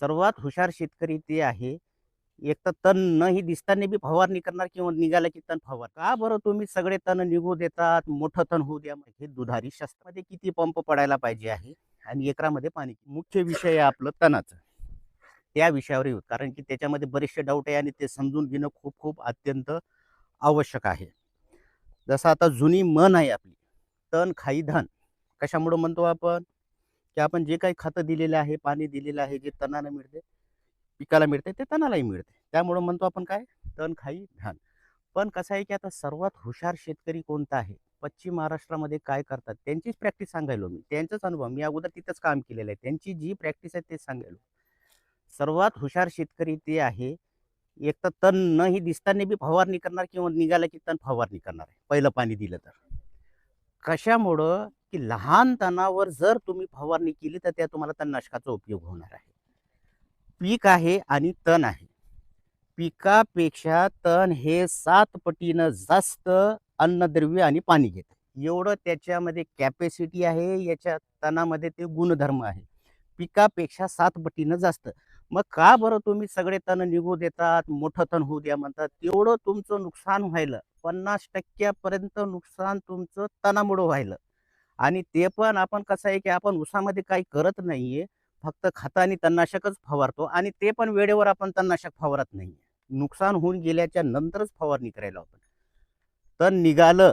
सर्वात हुशार शेतकरी ते आहे. एक तर तण नही दिसताना बी फवारणी करणार किंवा निघाला की तण फवार. का बरं तुम्ही सगळे तण निघू देतात मोठं तण होऊ द्या हे दुधारी शास्त्रामध्ये किती पंप पडायला पाहिजे आहे? आणि एकरामध्ये पाणी. मुख्य विषय आहे आपलं तणाचं. त्या विषयावर येऊ कारण की त्याच्यामध्ये बरेचसे डाऊट आहे आणि ते समजून घेणं खूप खूप अत्यंत आवश्यक आहे. जसं आता जुनी मन आहे आपली. तण खाई धन. कशामुळं म्हणतो आपण? की आपण जे काही खतं दिलेलं आहे पाणी दिलेलं आहे जे तणाला मिळते पिकाला मिळते ते तणालाही मिळते. त्यामुळं म्हणतो आपण काय? तण खाई धान पण कसं आहे की आता सर्वात हुशार शेतकरी कोणता आहे? पश्चिम महाराष्ट्रामध्ये काय करतात? त्यांचीच प्रॅक्टिस सांगायलो मी. त्यांचाच अनुभव. मी अगोदर तिथंच काम केलेलं आहे. त्यांची जी प्रॅक्टिस आहे ते सांगायलो. सर्वात हुशार शेतकरी ते आहे. एक तर तण नही दिसताना बी फवारणी करणार किंवा निघालं की तण फवारणी करणार आहे. पहिलं पाणी दिलं तर. कशामुळं? की लहान तणावर जर तुम्ही फवारणी केली तर त्या तुम्हाला तणनाशकाचा उपयोग होणार आहे. पीक आहे आणि तण आहे. पिकापेक्षा तण हे सात पटीनं जास्त अन्नद्रव्य आणि पाणी घेतं एवढं त्याच्यामध्ये कॅपॅसिटी आहे याच्या तणामध्ये ते गुणधर्म आहे. पिकापेक्षा सात पटीनं जास्त. मग का बरं तुम्ही सगळे तण निघू देतात मोठं तण होऊ द्या म्हणतात. तेवढं तुमचं नुकसान व्हायलं. पन्नास टक्क्यापर्यंत नुकसान तुमचं तणामुळं व्हायलं. आणि ते पण आपण कसं आहे की आपण उसामध्ये काही करत नाहीये फक्त खताने तणनाशकच फवारतो आणि ते पण वेळेवर आपण तणनाशक फवारत नाहीये. नुकसान होऊन गेल्याच्या नंतरच फवारणी करायला आपण तण निघालं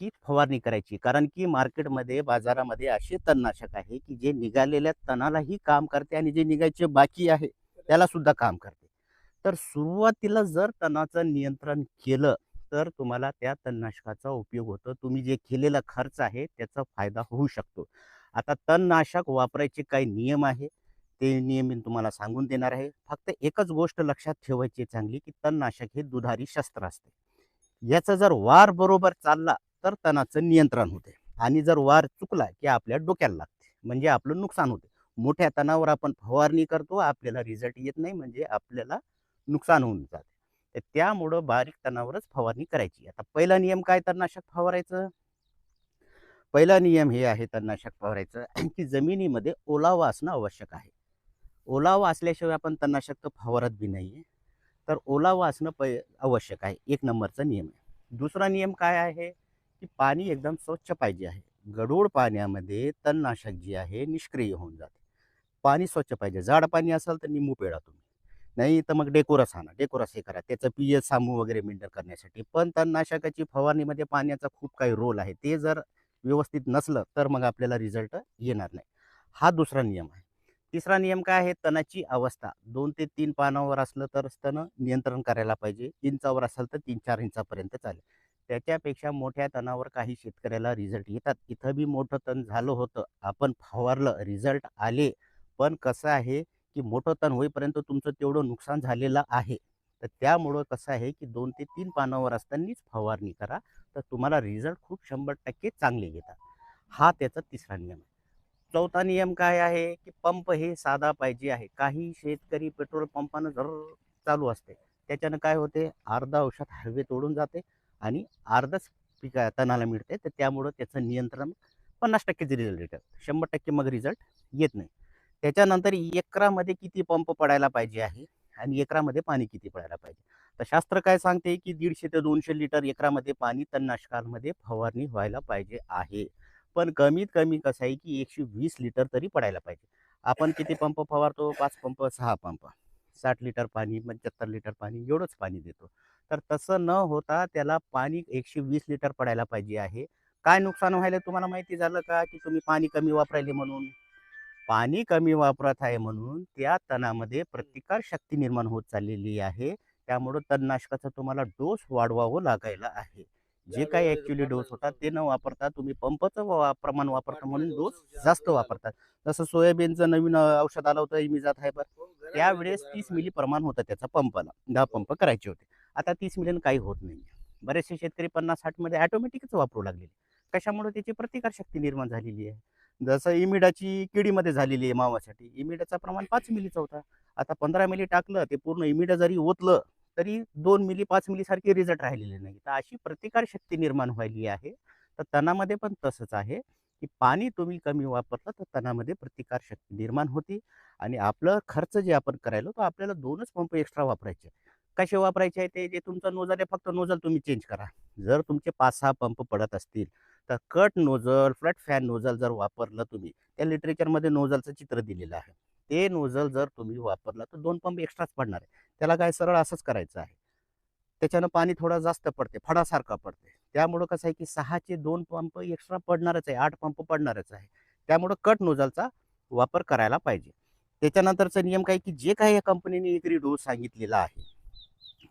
की फवारणी करायची. कारण की मार्केटमध्ये बाजारामध्ये असे तणनाशक आहे की जे निघालेल्या तणालाही काम करते आणि जे निघायचे बाकी आहे त्याला सुद्धा काम करते. तर सुरुवातीला जर तणाचं नियंत्रण केलं तर तुम्हाला त्या तणनाशकाचा उपयोग होतो. तुम्ही जे केलेला खर्च आहे त्याचा फायदा होऊ शकतो. आता तणनाशक वापरायचे काही नियम आहे ते नियम मी तुम्हाला सांगून देणार आहे. फक्त एकच गोष्ट लक्षात ठेवायची चांगली की तणनाशक हे दुधारी शस्त्र असते. याचा जर वार बरोबर चालला तर तणाचं नियंत्रण होते. आणि जर वार चुकला की आपल्या डोक्याला लागते. म्हणजे आपलं नुकसान होते. मोठ्या तणावर आपण फवारणी करतो आपल्याला रिझल्ट येत नाही म्हणजे आपल्याला नुकसान होऊन जाते. तर त्यामुळं बारीक तणावरच फवारणी करायची. आता पहिला नियम काय तणनाशक फवारायचं? पहिला नियम हे आहे तणनाशक फवारायचं की जमिनीमध्ये ओलावा असणं आवश्यक आहे. ओलावा असल्याशिवाय आपण तणनाशक तर फवारत बी नाही तर ओलावा असणं पै आवश्यक आहे. एक नंबरचा नियम आहे. दुसरा नियम काय आहे? की पाणी एकदम स्वच्छ पाहिजे आहे. गडूळ पाण्यामध्ये तणनाशक जे आहे निष्क्रिय होऊन जाते. पाणी स्वच्छ पाहिजे. जाड पाणी असेल तर निंबू पेळा तुम्ही. नाही तर मग डेकोरस आणा डेकोरस हे करा. त्याचं पी एच सामू वगैरे मेंटेन करण्यासाठी. पण तणनाशकाची फवारणीमध्ये पाण्याचा खूप काही रोल आहे. ते जर व्यवस्थित नसलं तर मग आपल्याला रिझल्ट येणार नाही. हा दुसरा नियम आहे. तिसरा नियम काय आहे? तणाची अवस्था. दोन ते तीन पानावर असलं तर तण नियंत्रण करायला पाहिजे. इंचावर असेल तर तीन चार इंचापर्यंत चालेल. त्याच्यापेक्षा मोठ्या तणावर काही शेतकऱ्याला रिझल्ट येतात. इथं बी मोठं तण झालं होतं. आपण फवारलं रिझल्ट आले. पण कसं आहे? की मोठं तण होईपर्यंत तुमचं तेवढं नुकसान झालेलं आहे. तर त्यामुळं कसं आहे की दोन ते तीन पानावर असतानाच फवारणी करा. तर तुम्हाला रिझल्ट खूप शंभर टक्के चांगले येतात. हा त्याचा तिसरा नियम आहे. चौथा नियम काय आहे की पंप हे साधा पाहिजे आहे. काही शेतकरी पेट्रोल पंपानं जर चालू असते त्याच्यानं काय होते? अर्धा औषध हवे तोडून जाते आणि अर्धच पिका तणाला मिळते. तर त्यामुळं त्याचं नियंत्रण पन्नास टक्केचे रिझल्ट येतात शंभर टक्के मग रिझल्ट येत नाही. त्याच्यानंतर एकरामध्ये किती पंप पडायला पाहिजे आहे? आणि एकरामध्ये पाणी किती पडायला पाहिजे? तर शास्त्र काय सांगते की दीडशे ते दोनशे लिटर एकरामध्ये पाणी तणनाशकांमध्ये फवारणी व्हायला पाहिजे आहे. पण कमीत कमी कसं आहे की एकशे वीस लिटर तरी पडायला पाहिजे. आपण किती पंप फवारतो? पाच पंप सहा पंप. साठ लिटर पाणी पंच्याहत्तर लिटर पाणी एवढंच पाणी देतो. तर तसं न होता त्याला पाणी एकशे वीस लिटर पडायला पाहिजे आहे. काय नुकसान व्हायला तुम्हाला माहिती झालं का? की तुम्ही पाणी कमी वापरायले म्हणून? पाणी कमी वापरत आहे म्हणून त्या तणामध्ये प्रतिकार शक्ती निर्माण होत चाललेली आहे. त्यामुळं तणनाशकाचा तुम्हाला डोस वाढवावं लागायला आहे. जे काही ऍक्च्युली डोस होता ते न वापरता तुम्ही पंपचं वा- प्रमाण वापरता म्हणून डोस जास्त वापरतात. जसं सोयाबीनचं नवीन औषध आलं होतं इमिजात आहे बरं त्यावेळेस तीस मिली प्रमाण होतं त्याचा पंपाला. दहा पंप करायचे होते. आता तीस मिलीनं काही होत नाही बरेचसे शेतकरी पन्नास साठमध्ये ॲटोमॅटिकच वापरू लागलेले. कशामुळे त्याची प्रतिकार शक्ती निर्माण झालेली आहे? जसं इमिडाची किडीमध्ये झालेली आहे मावासाठी. इमिडाचं प्रमाण पाच मिलीचा होता. आता पंधरा मिली टाकलं ते पूर्ण इमिडा जरी ओतलं तरी दोन मिली पाच मिली सारखे रिझल्ट राहिलेले नाही तर अशी प्रतिकार शक्ती निर्माण व्हायली आहे. तर तणामध्ये पण तसंच आहे की पाणी तुम्ही कमी वापरलं तर तणामध्ये प्रतिकार शक्ती निर्माण होती. आणि आपलं खर्च जे आपण करायलो तो आपल्याला दोनच पंप एक्स्ट्रा वापरायचे कसे वापरायचे आहे ते? जे तुमचा नोजल आहे फक्त नोजल तुम्ही चेंज करा. जर तुमचे पाच सहा पंप पडत असतील तर cut nozzle flat fan nozzle जर वापरलं तुम्ही त्या लिटरेचरमध्ये नोजलचं चित्र दिलेलं आहे. ते नोजल जर तुम्ही वापरलं तर दोन पंप एक्स्ट्राच पडणार आहे. त्याला काय सरळ असंच करायचं आहे. त्याच्यानं पाणी थोडं जास्त पडते फडासारखं पडते. त्यामुळं कसं आहे की सहाचे दोन पंप एक्स्ट्रा पडणारच आहे आठ पंप पडणारच आहे. त्यामुळं कट नोजलचा वापर करायला पाहिजे. त्याच्यानंतरचा नियम काय की जे काही या कंपनीने एक डोस सांगितलेला आहे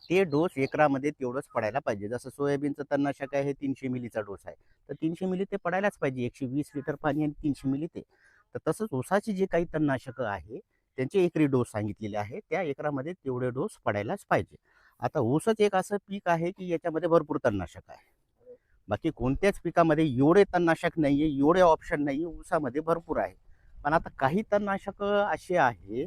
ते डोस एकरामध्ये तेवढंच पडायला पाहिजे. जसं सोयाबीनचं तणनाशक आहे हे तीनशे मिलीचा डोस आहे. तर तीनशे मिली ते पडायलाच पाहिजे. एकशे वीस लिटर पाणी आणि तीनशे मिली ते. तर तसंच ऊसाची जे काही तणनाशकं आहे त्यांचे एकरी डोस सांगितलेले आहे त्या एकरामध्ये तेवढे डोस पडायलाच पाहिजे. आता ऊसच एक असं पीक आहे की याच्यामध्ये भरपूर तणनाशक आहे. बाकी कोणत्याच पिकामध्ये एवढे तणनाशक नाही आहे एवढे ऑप्शन नाही आहे ऊसामध्ये भरपूर आहे. पण आता काही तणनाशक असे आहे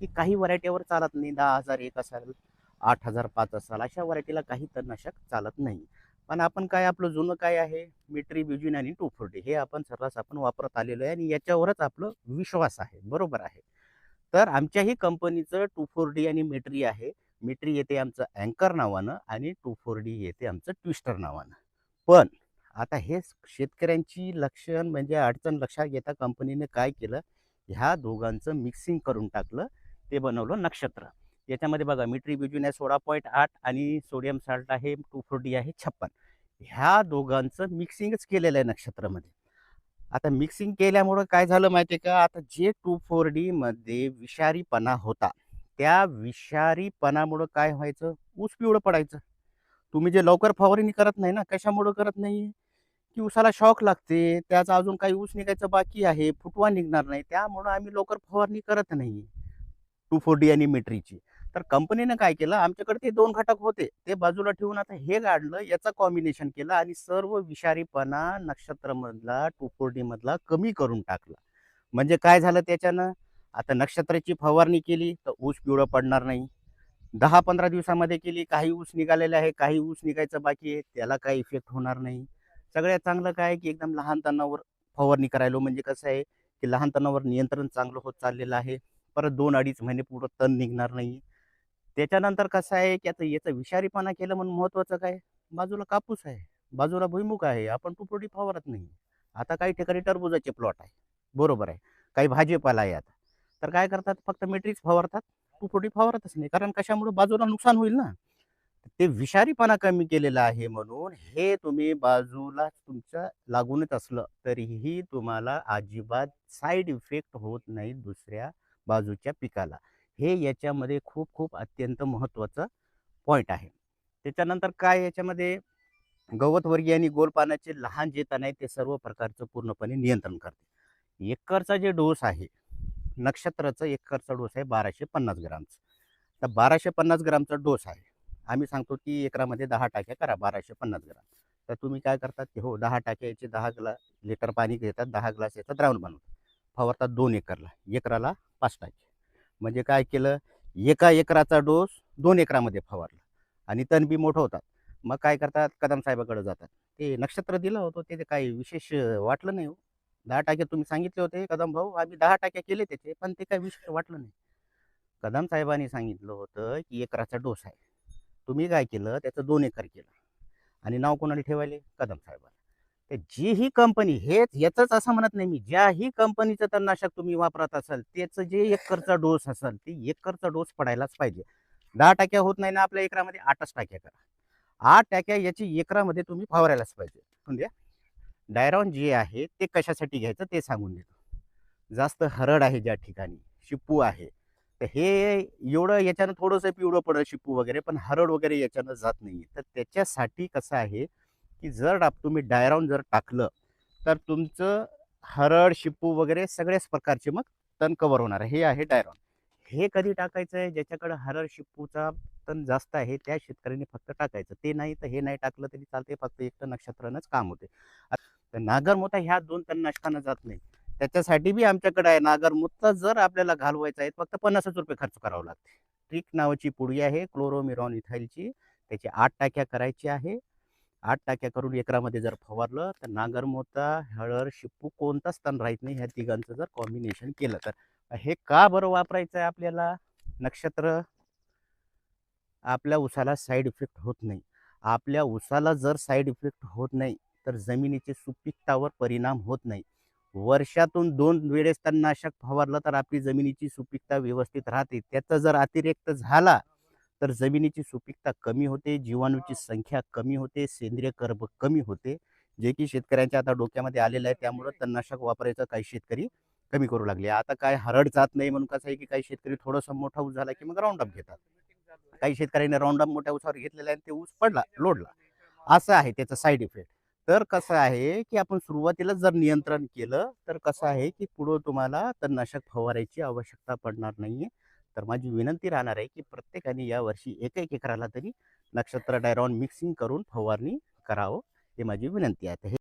की काही व्हरायटीवर चालत नाही. दहा हजार एक असेल आठ हजार पाच असाल अशा व्हरायटीला काही तणनाशक चालत नाही. पण आपण काय आपलं जुनं काय आहे? मिट्री ब्युजिन आणि टू फोर्टी हे आपण सर्रास आपण वापरत आलेलो आहे आणि याच्यावरच आपलं विश्वास आहे. बरोबर आहे. तर आमच्याही कंपनीचं टू फोर डी आणि मेट्री आहे. मिट्री येते आमचं अँकर नावानं आणि टू फोर डी येते आमचं ट्विस्टर नावानं. पण आता हे शेतकऱ्यांची लक्षण म्हणजे अडचण लक्षात घेता कंपनीने काय केलं? ह्या दोघांचं मिक्सिंग करून टाकलं ते बनवलं नक्षत्र. याच्यामध्ये बघा मिट्री बिजून आहे सोळा पॉईंट आठ आणि सोडियम साल्ट आहे टू फोर डी आहे छप्पन. ह्या दोघांचं मिक्सिंगच केलेलं आहे नक्षत्रामध्ये. आता मिक्सिंग केल्यामुळं काय झालं माहिती आहे का? आता जे टू फोरमध्ये विषारीपणा होता त्या विषारीपणामुळं काय व्हायचं? ऊस पिवळं पडायचं. तुम्ही जे लवकर फवारणी करत नाही ना कशामुळं करत नाही की ऊसाला शॉक लागते त्याचा अजून काही ऊस निघायचं बाकी आहे फुटवा निघणार नाही त्यामुळं आम्ही लवकर फवारणी करत नाही टू फोर डी आणि मेट्रीची. तर कंपनीनं काय केलं आमच्याकडे ते दोन घटक होते. ते बाजूला ठेवून आता हे गाडलं याचं कॉम्बिनेशन केलं आणि सर्व विषारीपणा नक्षत्रमधला टू फोर डी मधला कमी करून टाकला. म्हणजे काय झालं त्याच्यानं? आता नक्षत्राची फवारणी केली तर ऊस पिवळं पडणार नाही. दहा पंधरा दिवसामध्ये केली काही ऊस निघालेला आहे काही ऊस निघायचं बाकी आहे त्याला काही इफेक्ट होणार नाही. सगळ्यात चांगलं काय की एकदम लहान तणावर फवारणी करायलो. म्हणजे कसं आहे की लहान तणावर नियंत्रण चांगलं होत चाललेलं आहे. परत दोन अडीच महिने पुढं तण निघणार नाही. त्याच्यानंतर कसं आहे की आता याचं विषारीपणा केलं म्हणून महत्वाचं काय? बाजूला कापूस आहे. बाजूला भुईमुग आहे. आपण टुपडी फवारत नाही. आता काही ठिकाणी टरबुजाचे प्लॉट आहे. बरोबर आहे. काही भाजीपाला आहे आता. तर काय करतात? फक्त मेट्रिक्स फवारतात. टुपडी फवारतच नाही. कारण कशामुळे? बाजूला नुकसान होईल ना. ते विषारीपणा कमी केलेला आहे म्हणून हे तुम्ही बाजूला तुमच्या लागूनच असलं तरीही तुम्हाला अजिबात साईड इफेक्ट होत नाही दुसऱ्या बाजूच्या पिकाला. हे याच्यामध्ये खूप खूप अत्यंत महत्त्वाचं पॉईंट आहे. त्याच्यानंतर काय याच्यामध्ये? गवतवर्गीय आणि गोलपानाचे लहान जे तण आहे ते सर्व प्रकारचं पूर्णपणे नियंत्रण करते. एकरचा जे डोस आहे नक्षत्राचं एकरचा डोस आहे बाराशे पन्नास ग्रामचा. तर बाराशे पन्नास ग्रामचा डोस आहे. आम्ही सांगतो की एकरामध्ये दहा टाक्या करा बाराशे पन्नास ग्राम. तर तुम्ही काय करतात की हो दहा टाक्याचे दहा ग्लास लिटर पाणी घेतात दहा ग्लास याचं द्रावण बनवतात. फवारतात दोन एकरला एकराला पाच टाके. म्हणजे काय केलं? एका एकराचा डोस दोन एकरामध्ये फवारला. आणि तण बी मोठं होतात. मग काय करतात? कदम साहेबाकडे जातात. ते नक्षत्र दिलं होतं. ते काही विशेष वाटलं नाही हो. दहा टाके तुम्ही सांगितले होते कदम भाऊ. आम्ही दहा टाक्या केले त्याचे पण ते काही विशेष वाटलं नाही. कदम साहेबांनी सांगितलं होतं की एकराचा डोस आहे. तुम्ही काय केलं? त्याचं दोन एकर केलं. आणि नाव कोणाला ठेवायले? कदम साहेबांना. तर जी ही कंपनी हेच याचंच असं म्हणत नाही मी. ज्याही कंपनीचं तणनाशक तुम्ही वापरत असाल त्याचं जे एकरचा डोस असेल ते एकरचा डोस पडायलाच पाहिजे. दहा टाक्या होत नाही ना आपल्या एकरामध्ये आठच टाक्या करा. आठ टाक्या याची एकरामध्ये तुम्ही फवारायलाच पाहिजे. म्हणजे डायरॉन जे आहे ते कशासाठी घ्यायचं ते सांगून देतो. जास्त हरड आहे ज्या ठिकाणी शिप्पू आहे. तर हे एवढं याच्यानं थोडंसं पिवळं पडलं शिप्पू वगैरे पण हरड वगैरे याच्यानं जात नाही. तर त्याच्यासाठी कसं आहे की जर तुम्ही डायरॉन जर टाकलं तर तुमचं हरड शिप्पू वगैरे सगळ्याच प्रकारचे मग तण कवर होणार हे आहे डायरॉन. हे कधी टाकायचं आहे ज्याच्याकडे हरड शिप्पूचा तण जास्त आहे त्या शेतकऱ्यांनी फक्त टाकायचं. ते नाही तर हे नाही टाकलं तरी चालते फक्त एक तर नक्षत्रानंच काम होते. तर नागरमोता ह्या दोन तणनाशकानं जात नाही त्याच्यासाठी बी आमच्याकडे आहे. नागरमोता जर आपल्याला घालवायचा आहे फक्त पन्नासच रुपये खर्च करावा लागते. ट्रिक नावाची पुडी आहे क्लोरोमिरॉन इथाईलची त्याची आठ टाक्या करायची आहे. आठ टाक्या करून एकरामध्ये जर फवारलं तर नागरमोता हळर शिप्पू कोणताच तण राहत नाही. ह्या तिघांचं जर कॉम्बिनेशन केलं तर. हे का बरं वापरायचं आहे आपल्याला? नक्षत्र आपल्या उसाला साईड इफेक्ट होत नाही. आपल्या उसाला जर साईड इफेक्ट होत नाही तर जमिनीची सुपीकतावर परिणाम होत नाही. वर्षातून दोन वेळेस तणनाशक फवारलं तर आपली जमिनीची सुपीकता व्यवस्थित राहते. त्याचा जर अतिरिक्त झाला तर जमिनीची सुपीकता कमी होते जीवाणूची संख्या कमी होते सेंद्रिय कर्ब कमी होते जे की शेतकऱ्यांच्या आता डोक्यामध्ये आलेलं आहे. त्यामुळं तणनाशक वापरायचं काही शेतकरी कमी करू लागले. आता काय हरड जात नाही म्हणून कसं आहे की काही शेतकरी थोडंसं मोठा ऊस झाला की मग राऊंड घेतात. काही शेतकऱ्यांनी राऊंड मोठ्या ऊसावर घेतलेला आहे आणि ते ऊस पडला लोडला. असं आहे त्याचं साईड इफेक्ट तर कसं आहे की आपण सुरुवातीला जर नियंत्रण केलं तर कसं आहे की पुढं तुम्हाला तणनाशक फवारायची आवश्यकता पडणार नाहीये. तर माझी विनंती राहणार आहे की प्रत्येकाने यावर्षी एक एक एकराला तरी नक्षत्र डायरॉन मिक्सिंग करून फवारणी करावं ही माझी विनंती आहे. हे